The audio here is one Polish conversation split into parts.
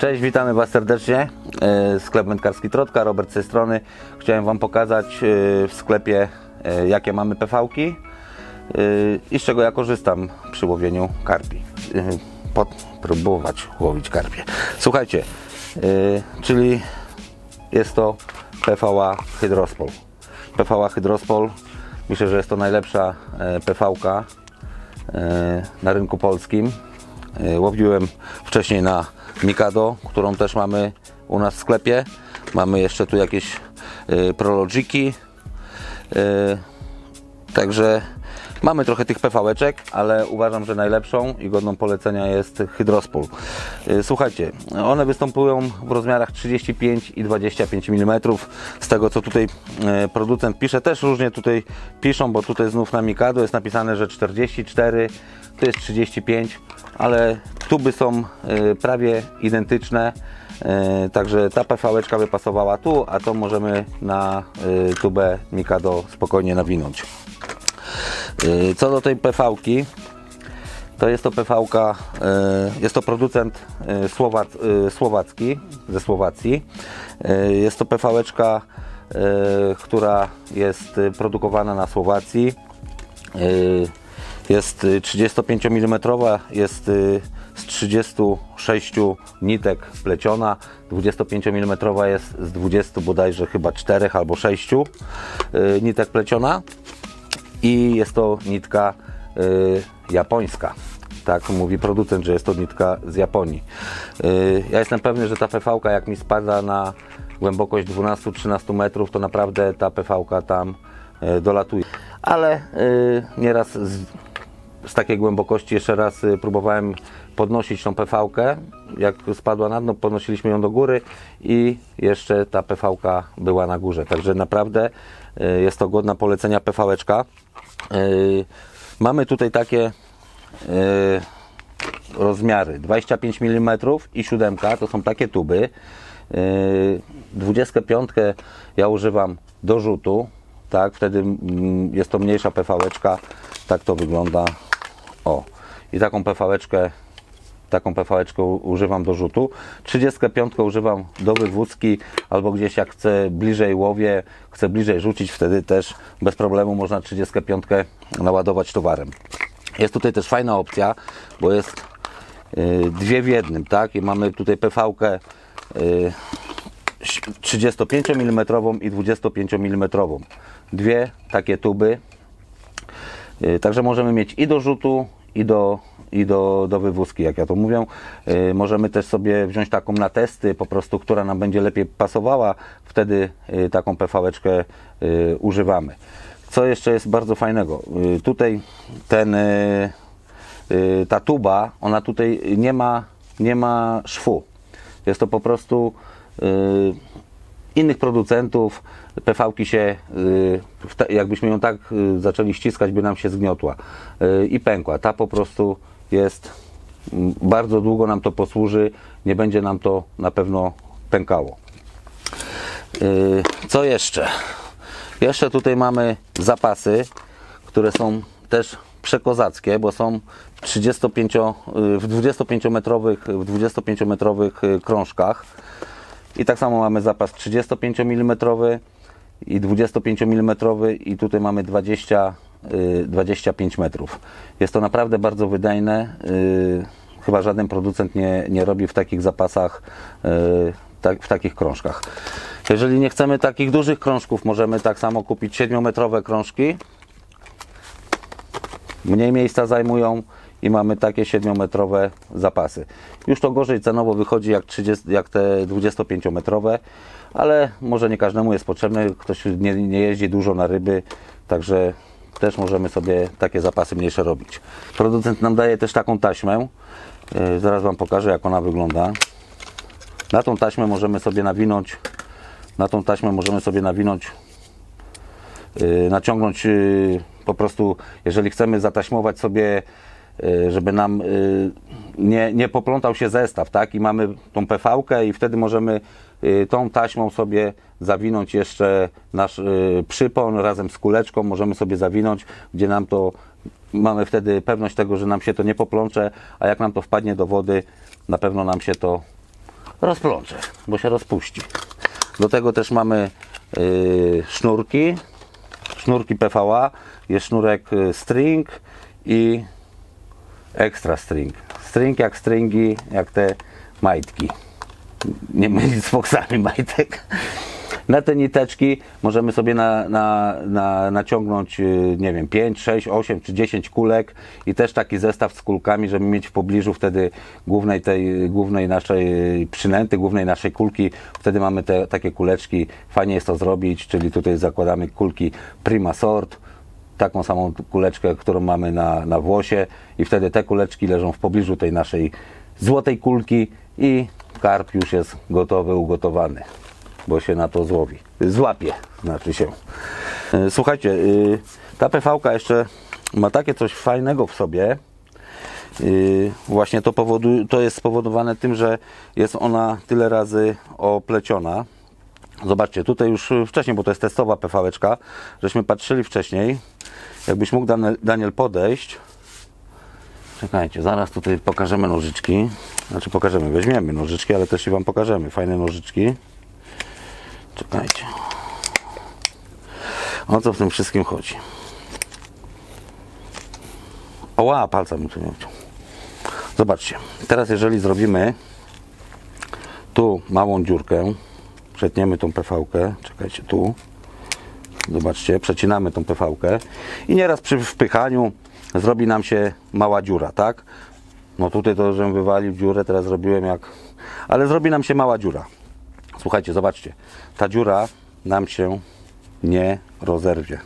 Cześć, witamy Was serdecznie. E, Sklep wędkarski Trotka, Robert z tej strony. Chciałem Wam pokazać e, w sklepie, e, jakie mamy PV-ki i z czego ja korzystam przy łowieniu karpi. Pod, próbować łowić karpie. Słuchajcie, czyli jest to PVA Hydrospol. PVA Hydrospol, myślę, że jest to najlepsza e, na rynku polskim. Łowiłem wcześniej na Mikado, którą też mamy u nas w sklepie. Mamy jeszcze tu jakieś e, Prologiki. E, Także mamy trochę tych PV-eczek, ale uważam, że najlepszą i godną polecenia jest Hydrospol. E, Słuchajcie, one występują w rozmiarach 35 i 25 mm. Z tego co tutaj e, producent pisze, też różnie tutaj piszą, bo tutaj znów na Mikado jest napisane, że 44, to jest 35, ale tuby są e, prawie identyczne. Także ta PV-eczka by pasowała tu, a to możemy na tubę Mikado spokojnie nawinąć. E, Co do tej PV-ki, to jest to PV-ka, e, jest to producent e, Słowac, słowacki, ze Słowacji. Jest to e, która jest produkowana na Słowacji. Jest y, 35 mm, jest y, z 36 nitek pleciona, 25 mm jest z 20 bodajże chyba 4 albo 6 y, nitek pleciona i jest to nitka y, japońska. Tak mówi producent, że jest to nitka z Japonii. Y, ja jestem pewny, że ta PV, jak mi spada na głębokość 12-13 metrów, to naprawdę ta PV tam y, dolatuje. Ale y, nieraz z, z takiej głębokości jeszcze raz y, próbowałem podnosić tą PV. Jak spadła na dno, podnosiliśmy ją do góry i jeszcze ta PV była na górze. Także naprawdę y, jest to godna polecenia PV. Y, Mamy tutaj takie y, rozmiary 25 mm i 7 to są takie tuby. Yy, 25 ja używam do rzutu, tak, wtedy mm, jest to mniejsza PV-eczka, tak to wygląda. O, i taką PV-eczkę taką PV-eczkę używam do rzutu. 35 używam do wywódzki albo gdzieś jak chcę bliżej łowię, chcę bliżej rzucić, wtedy też bez problemu można 35 naładować towarem. Jest tutaj też fajna opcja, bo jest y, dwie w jednym, tak? I mamy tutaj PV-kę y, 35 mm i 25 mm. Dwie takie tuby. Y, Także możemy mieć i do rzutu, i do, i do, do wywózki, jak ja to mówię. Y, Możemy też sobie wziąć taką na testy, po prostu, która nam będzie lepiej pasowała. Wtedy y, taką PV-eczkę y, używamy. Co jeszcze jest bardzo fajnego? Y, Tutaj ten, y, y, ta tuba, ona tutaj nie ma, nie ma szwu. Jest to po prostu y, innych producentów. PV-ki się, y, jakbyśmy ją tak y, zaczęli ściskać, by nam się zgniotła y, i pękła. Ta po prostu jest, bardzo długo nam to posłuży, nie będzie nam to na pewno pękało. Co jeszcze? Jeszcze tutaj mamy zapasy, które są też przekozackie, bo są w 35, y, w 25-metrowych, w 25-metrowych y, krążkach. I tak samo mamy zapas 35 mm i 25 mm i tutaj mamy 20, y, 25 metrów. Jest to naprawdę bardzo wydajne. y, Chyba żaden producent nie, nie robi w takich zapasach, y, tak, w takich krążkach. Jeżeli nie chcemy takich dużych krążków, możemy tak samo kupić 7-metrowe krążki. Mniej miejsca zajmują i mamy takie 7-metrowe zapasy. Już to gorzej cenowo wychodzi jak, 30, jak te 25-metrowe, ale może nie każdemu jest potrzebne. Ktoś nie, nie jeździ dużo na ryby, także też możemy sobie takie zapasy mniejsze robić. Producent nam daje też taką taśmę. Yy, Zaraz Wam pokażę, jak ona wygląda. Na tą taśmę możemy sobie nawinąć, na tą taśmę możemy sobie nawinąć y, naciągnąć y, po prostu, jeżeli chcemy zataśmować sobie, żeby nam y, nie, nie poplątał się zestaw, tak? I mamy tą PV-kę i wtedy możemy y, tą taśmą sobie zawinąć jeszcze nasz y, przypon razem z kuleczką, możemy sobie zawinąć, gdzie nam to mamy wtedy pewność tego, że nam się to nie poplącze, a jak nam to wpadnie do wody, na pewno nam się to rozplącze, bo się rozpuści. Do tego też mamy y, sznurki, sznurki PVA, jest sznurek y, string i extra string. String jak stringi, jak te majtki. Nie mylić z foksami majtek. Na te niteczki możemy sobie na, na, na, naciągnąć, y, nie wiem, 5, 6, 8 czy 10 kulek i też taki zestaw z kulkami, żeby mieć w pobliżu wtedy głównej tej, głównej naszej przynęty, głównej naszej kulki. Wtedy mamy te takie kuleczki. Fajnie jest to zrobić, czyli tutaj zakładamy kulki Prima Sort, taką samą kuleczkę, którą mamy na, na włosie i wtedy te kuleczki leżą w pobliżu tej naszej złotej kulki i karp już jest gotowy, ugotowany, bo się na to złowi. Złapie, znaczy się. E, Słuchajcie, y, ta PV jeszcze ma takie coś fajnego w sobie. Y, Właśnie to, powodu, to jest spowodowane tym, że jest ona tyle razy opleciona. Zobaczcie, tutaj już wcześniej, bo to jest testowa PV-eczka, żeśmy patrzyli wcześniej. Jakbyś mógł Daniel, Daniel podejść. Czekajcie, zaraz tutaj pokażemy nożyczki. Znaczy pokażemy, weźmiemy nożyczki, ale też i Wam pokażemy. Fajne nożyczki. Czekajcie. O co w tym wszystkim chodzi? Oła, palca mi tu nie wciął. Zobaczcie, teraz jeżeli zrobimy tu małą dziurkę, przetniemy tą PV-kę, czekajcie tu, zobaczcie, przecinamy tą PV-kę i nieraz przy wpychaniu zrobi nam się mała dziura, tak? No tutaj to, żebym wywalił dziurę, teraz zrobiłem jak... Ale zrobi nam się mała dziura. Słuchajcie, zobaczcie, ta dziura nam się nie rozerwie.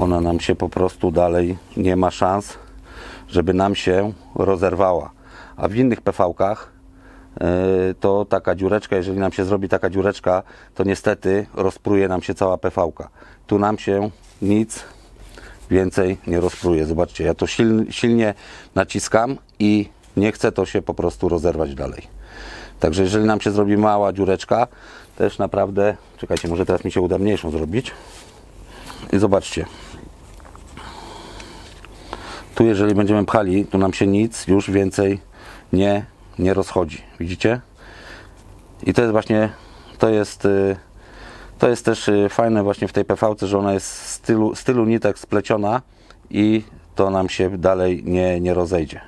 Ona nam się po prostu dalej nie ma szans, żeby nam się rozerwała. A w innych PV-kach to taka dziureczka, jeżeli nam się zrobi taka dziureczka, to niestety rozpruje nam się cała PV-ka. Tu nam się nic więcej nie rozpruje. Zobaczcie, ja to siln, silnie naciskam i nie chce to się po prostu rozerwać dalej. Także jeżeli nam się zrobi mała dziureczka, też naprawdę, czekajcie, może teraz mi się uda mniejszą zrobić. I zobaczcie. Tu jeżeli będziemy pchali, tu nam się nic już więcej nie, nie rozchodzi. Widzicie? I to jest właśnie, to jest, y, to jest też y, fajne właśnie w tej PV-ce, że ona jest z stylu, stylu nitek spleciona i to nam się dalej nie, nie rozejdzie.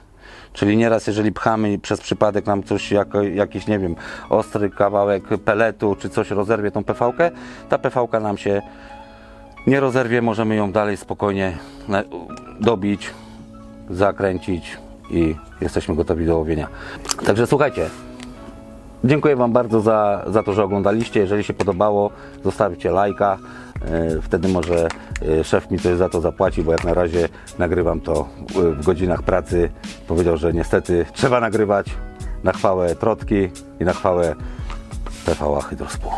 Czyli nieraz, jeżeli pchamy i przez przypadek nam coś, jako, jakiś, nie wiem, ostry kawałek peletu czy coś rozerwie tą PV-kę, ta PV-ka nam się nie rozerwie, możemy ją dalej spokojnie dobić, zakręcić i jesteśmy gotowi do łowienia. Także słuchajcie, dziękuję Wam bardzo za, za to, że oglądaliście. Jeżeli się podobało, zostawcie lajka. E, Wtedy może e, szef mi coś za to zapłaci, bo jak na razie nagrywam to e, w godzinach pracy. Powiedział, że niestety trzeba nagrywać na chwałę Trotki i na chwałę PVA Hydrospu.